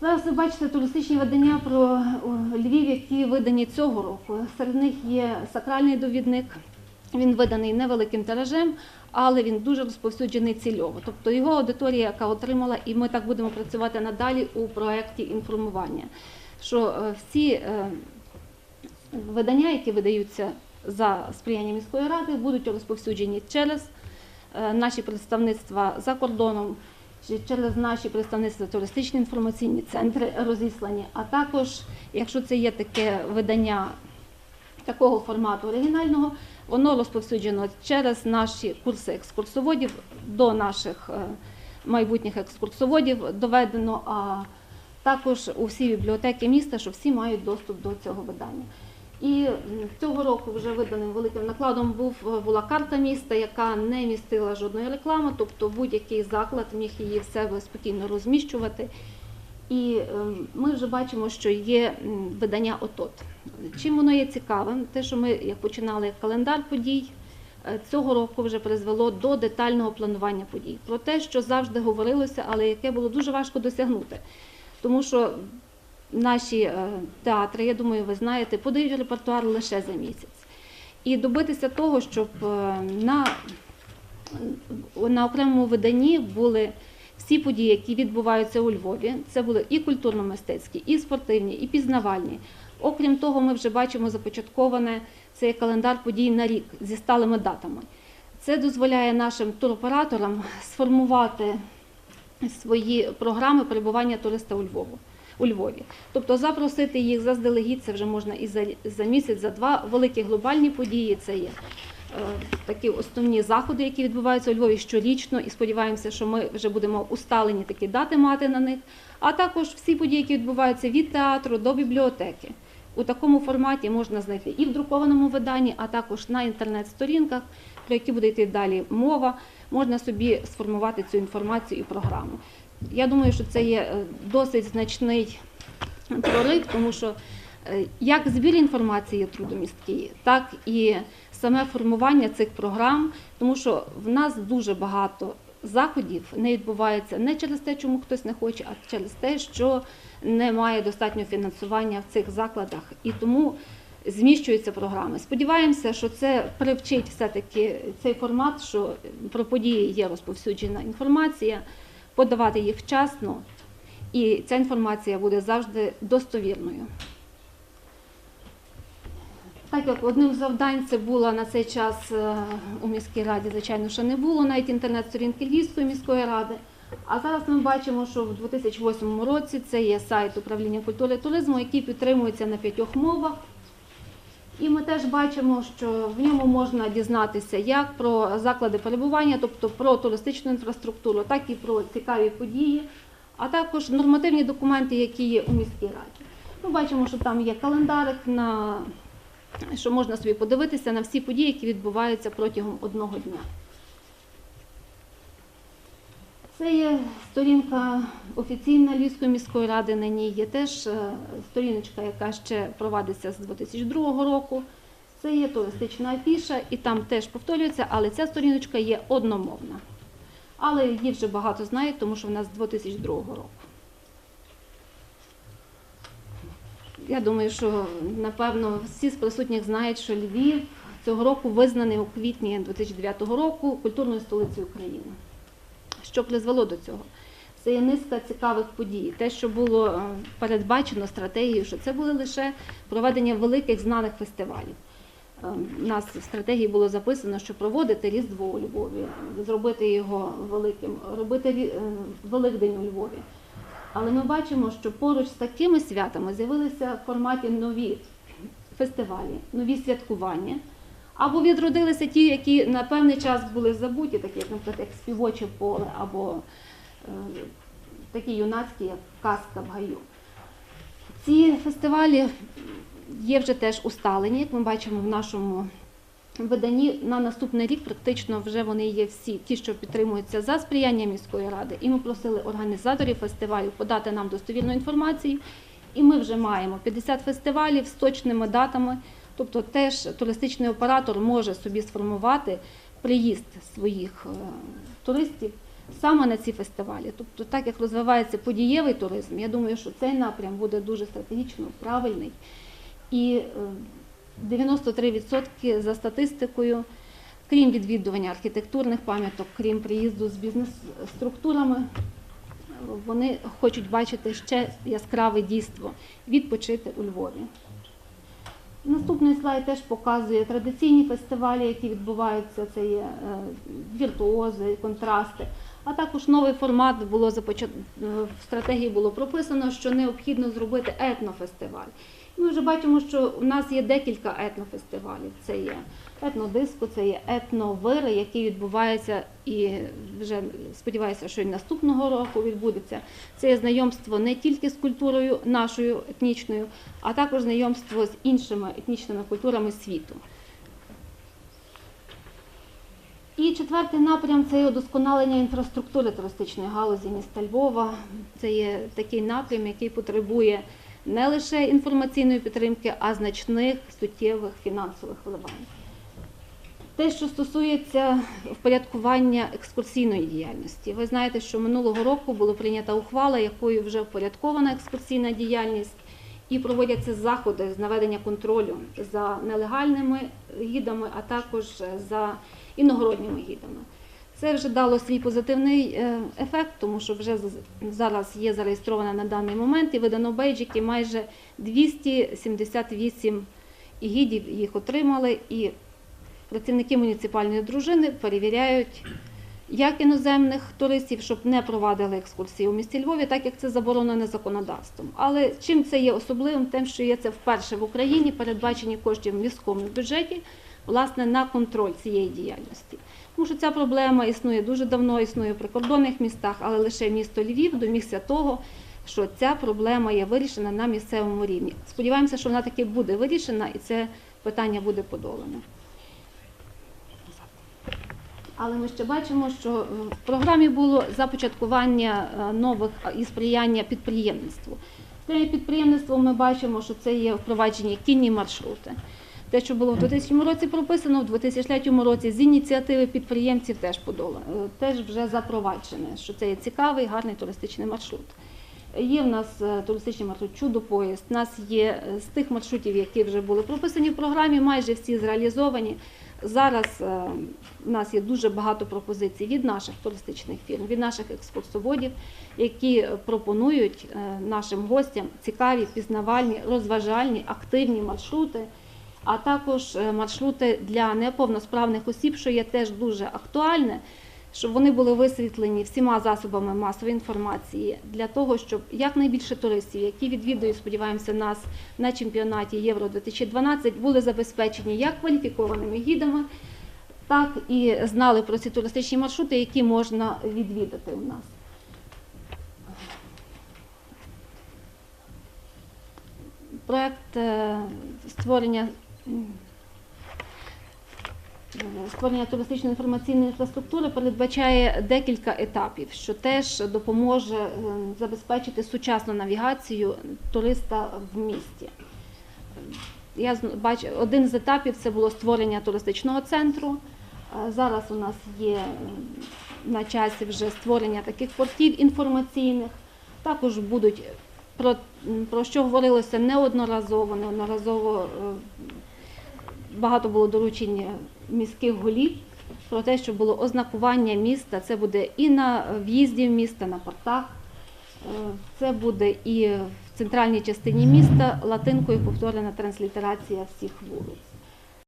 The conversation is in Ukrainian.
Зараз ви бачите туристичні видання про Львів, які видані цього року. Серед них є сакральний довідник. Він виданий невеликим тиражем, але він дуже розповсюджений цільово. Тобто його аудиторія, яка отримала, і ми так будемо працювати надалі у проєкті інформування. Що е, всі е, видання, які видаються за сприяння міської ради, будуть розповсюджені через е, наші представництва за кордоном, через наші представництва туристичні інформаційні центри розіслані. А також, якщо це є таке видання такого формату оригінального, воно розповсюджено через наші курси екскурсоводів до наших е, майбутніх екскурсоводів доведено, а також у всі бібліотеки міста, що всі мають доступ до цього видання. І цього року вже виданим великим накладом був, е, була карта міста, яка не містила жодної реклами, тобто будь-який заклад міг її в себе спокійно розміщувати. І ем, ми вже бачимо, що є видання ОТОТ. Чим воно є цікавим? Те, що ми як починали календар подій, е, цього року вже призвело до детального планування подій. Про те, що завжди говорилося, але яке було дуже важко досягнути. Тому що наші е, театри, я думаю, ви знаєте, подають репертуар лише за місяць. І добитися того, щоб е, на, на окремому виданні були всі події, які відбуваються у Львові, це були і культурно-мистецькі, і спортивні, і пізнавальні. Окрім того, ми вже бачимо започатковане цей календар подій на рік зі сталими датами. Це дозволяє нашим туроператорам сформувати свої програми перебування туриста у Львову. У Львові, тобто запросити їх заздалегідь, це вже можна і за, за місяць, за два великі глобальні події. Це є е, такі основні заходи, які відбуваються у Львові щорічно, і сподіваємося, що ми вже будемо усталені такі дати мати на них. А також всі події, які відбуваються від театру до бібліотеки. У такому форматі можна знайти і в друкованому виданні, а також на інтернет-сторінках, про які буде йти далі мова. Можна собі сформувати цю інформацію і програму. Я думаю, що це є е, досить значний прорив, тому що е, як збір інформації є трудомісткий, так і саме формування цих програм, тому що в нас дуже багато заходів не відбувається не через те, чому хтось не хоче, а через те, що немає достатнього фінансування в цих закладах. І тому зміщуються програми. Сподіваємося, що це привчить все-таки цей формат, що про події є розповсюджена інформація, подавати їх вчасно, і ця інформація буде завжди достовірною. Так як одним з завдань це було на цей час е, у міській раді, звичайно, що не було навіть інтернет-сторінки Львівської міської ради. А зараз ми бачимо, що в 2008 році це є сайт управління культури і туризму, який підтримується на п'ятьох мовах. І ми теж бачимо, що в ньому можна дізнатися як про заклади перебування, тобто про туристичну інфраструктуру, так і про цікаві події, а також нормативні документи, які є у міській раді. Ми бачимо, що там є календарик, на що можна собі подивитися на всі події, які відбуваються протягом одного дня. Це є сторінка офіційна Львівської міської ради. На ній є теж е, сторіночка, яка ще провадиться з 2002 року. Це є туристична афіша, і там теж повторюється, але ця сторіночка є одномовна. Але її вже багато знають, тому що вона з 2002 року. Я думаю, що напевно всі з присутніх знають, що Львів цього року визнаний у квітні 2009 року культурною столицею України. Що призвело до цього? Це є низка цікавих подій. Те, що було е, передбачено стратегією, що це були лише проведення великих знаних фестивалів. Е, У нас в стратегії було записано, що проводити Різдво у Львові, зробити його великим, робити е, Великдень у Львові. Але ми бачимо, що поруч з такими святами з'явилися в форматі нові фестивалі, нові святкування. Або відродилися ті, які на певний час були забуті, такі, як, наприклад, як співоче поле, або е, такі юнацькі, як казка в гаю. Ці фестивалі є вже теж усталені, як ми бачимо в нашому виданні. На наступний рік практично вже вони є всі, ті, що підтримуються за сприяння міської ради. І ми просили організаторів фестивалю подати нам достовірну інформацію. І ми вже маємо 50 фестивалів з точними датами. Тобто теж туристичний оператор може собі сформувати приїзд своїх е, туристів саме на ці фестивалі. Тобто, так як розвивається подієвий туризм, я думаю, що цей напрям буде дуже стратегічно правильний. І е, 93% за статистикою, крім відвідування архітектурних пам'яток, крім приїзду з бізнес-структурами, вони хочуть бачити ще яскраве дійство відпочити у Львові. Наступний слайд теж показує традиційні фестивалі, які відбуваються. Це є е, віртуози, контрасти. А також новий формат було започат... в стратегії було прописано, що необхідно зробити етнофестиваль. Ми вже бачимо, що у нас є декілька етнофестивалів. Це є етнодиско, це є етновири, які відбуваються і вже сподіваюся, що і наступного року відбудеться. Це є знайомство не тільки з культурою нашою етнічною, а також знайомство з іншими етнічними культурами світу. І четвертий напрям це є удосконалення інфраструктури туристичної галузі міста Львова. Це є такий напрям, який потребує не лише інформаційної підтримки, а значних суттєвих фінансових вливань. Те, що стосується впорядкування екскурсійної діяльності, ви знаєте, що минулого року була прийнята ухвала, якою вже впорядкована екскурсійна діяльність, і проводяться заходи з наведення контролю за нелегальними гідами, а також за іногородніми гідами. Це вже дало свій позитивний е, ефект, тому що вже зараз є зареєстровано на даний момент і видано бейджики майже 278 гідів їх отримали, і працівники муніципальної дружини перевіряють як іноземних туристів, щоб не провадили екскурсії у місті Львові, так як це заборонено законодавством. Але чим це є особливим, тим, що є це вперше в Україні передбачені кошти в міському бюджеті власне на контроль цієї діяльності. Тому що ця проблема існує дуже давно, існує в прикордонних містах, але лише місто Львів домігся того, що ця проблема є вирішена на місцевому рівні. Сподіваємося, що вона таки буде вирішена і це питання буде подолане. Але ми ще бачимо, що е, в програмі було започаткування е, нових і сприяння підприємництву. Сприяння підприємництву ми бачимо, що це є впровадження кінні маршрути. Те, що було в 2000 році прописано, в 2003 році з ініціативи підприємців теж подолано, е, теж вже запроваджене, що це є цікавий, гарний туристичний маршрут. Є в нас е, туристичний маршрут чудо-поїзд. У нас є е, з тих маршрутів, які вже були прописані в програмі, майже всі зреалізовані. Зараз у нас є дуже багато пропозицій від наших туристичних фірм, від наших екскурсоводів, які пропонують нашим гостям цікаві, пізнавальні, розважальні, активні маршрути, а також е, маршрути для неповносправних осіб, що є теж дуже актуальне, щоб вони були висвітлені всіма засобами масової інформації для того, щоб якнайбільше туристів, які відвідують, сподіваємося, нас на чемпіонаті Євро 2012, були забезпечені як кваліфікованими гідами, так і знали про ці туристичні маршрути, які можна відвідати у нас. Проект е, створення створення туристичної інформаційної інфраструктури передбачає декілька етапів, що теж допоможе е, забезпечити сучасну навігацію туриста в місті. Я бачу, один з етапів це було створення туристичного центру. Е, Зараз у нас є е, на часі вже створення таких портів інформаційних. Також будуть про, про що говорилося неодноразово, неодноразово багато було доручень міських голів про те, що було ознакування міста. Це буде і на в'їзді в місто, на портах. Е, Це буде і в центральній частині міста латинкою повторена транслітерація всіх вулиць.